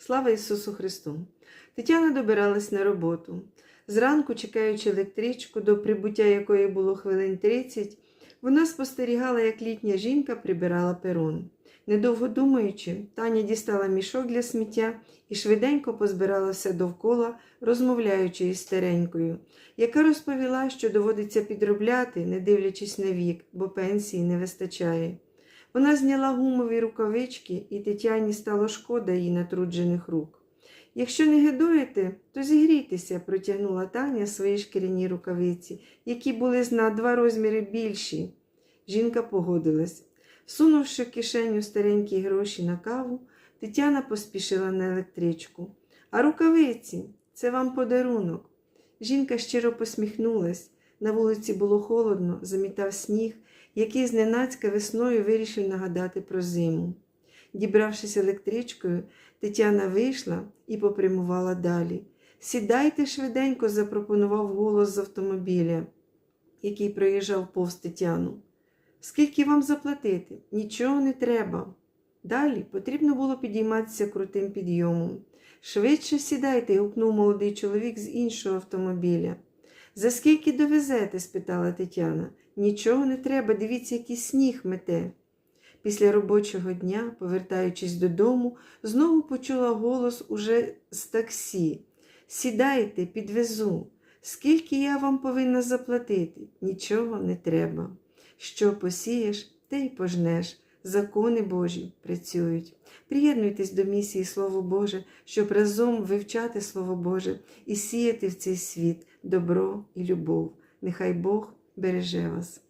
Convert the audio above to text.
Слава Ісусу Христу! Тетяна добиралась на роботу. Зранку, чекаючи електричку, до прибуття якої було хвилин 30, вона спостерігала, як літня жінка прибирала перон. Недовго думаючи, Таня дістала мішок для сміття і швиденько позбирала все довкола, розмовляючи із старенькою, яка розповіла, що доводиться підробляти, не дивлячись на вік, бо пенсії не вистачає. Вона зняла гумові рукавички, і Тетяні стало шкода її натруджених рук. Якщо не гидуєте, то зігрійтеся, протягнула Таня свої шкіряні рукавиці, які були на два розміри більші. Жінка погодилась. Всунувши в кишеню старенькі гроші на каву, Тетяна поспішила на електричку. А рукавиці це вам подарунок. Жінка щиро посміхнулась. На вулиці було холодно, замітав сніг, який зненацька весною вирішив нагадати про зиму. Дібравшись електричкою, Тетяна вийшла і попрямувала далі. Сідайте швиденько, запропонував голос з автомобіля, який проїжджав повз Тетяну. Скільки вам заплатити? Нічого не треба. Далі потрібно було підійматися крутим підйомом. Швидше сідайте, гукнув молодий чоловік з іншого автомобіля. За скільки довезете? спитала Тетяна. Нічого не треба, дивіться, який сніг мете. Після робочого дня, повертаючись додому, знову почула голос уже з таксі. Сідайте, підвезу. Скільки я вам повинна заплатити? Нічого не треба. Що посієш, те й пожнеш. Закони Божі працюють. Приєднуйтесь до місії Слово Боже, щоб разом вивчати Слово Боже і сіяти в цей світ добро і любов. Нехай Бог береже вас.